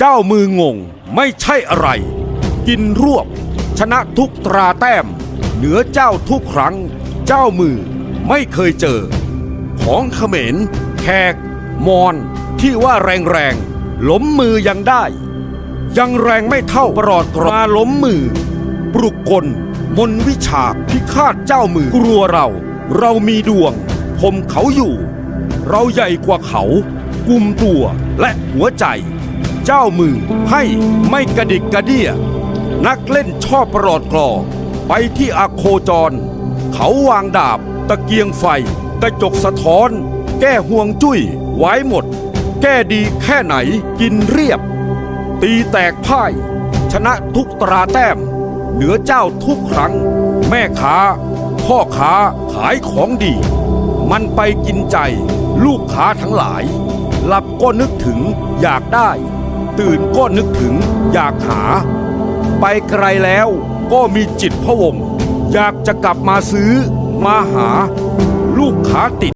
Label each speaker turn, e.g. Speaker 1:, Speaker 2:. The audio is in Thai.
Speaker 1: เจ้ามืองงไม่ใช่อะไร กินรวบ ชนะทุกตราแต้ม เหนือเจ้าทุกครั้ง เจ้ามือไม่เคยเจอ ของเขมรแขก มอนที่ว่าแรงแรงๆล้มมือยังได้ ยังแรงไม่เท่าปลอดกราล้มมือ ปลุกกล มนวิชาพิฆาตเจ้ามือกลัวเรา เรามีดวงคมเขาอยู่ เราใหญ่กว่าเขา กุมตัวและหัวใจ เจ้ามือให้ไม่กระดิกกระเดี้ย นักเล่นชอบประหลอดกลอไปที่อาโคจร เขาวางดาบ ตะเกียงไฟ กระจกสะท้อน แก้ห่วงจุ้ยไว้หมด แก้ดีแค่ไหนกินเรียบ ตีแตกพ่าย ชนะทุกตราแต้ม เหนือเจ้าทุกครั้ง แม่ค้า พ่อค้าขายของดี มันไปกินใจ ลูกค้าทั้งหลาย หลับก็นึกถึงอยากได้ ตื่นก็นึกถึง อยากหา ไปไกลแล้วก็มีจิตพะวง อยากจะกลับมาซื้อมาหา ลูกค้าติด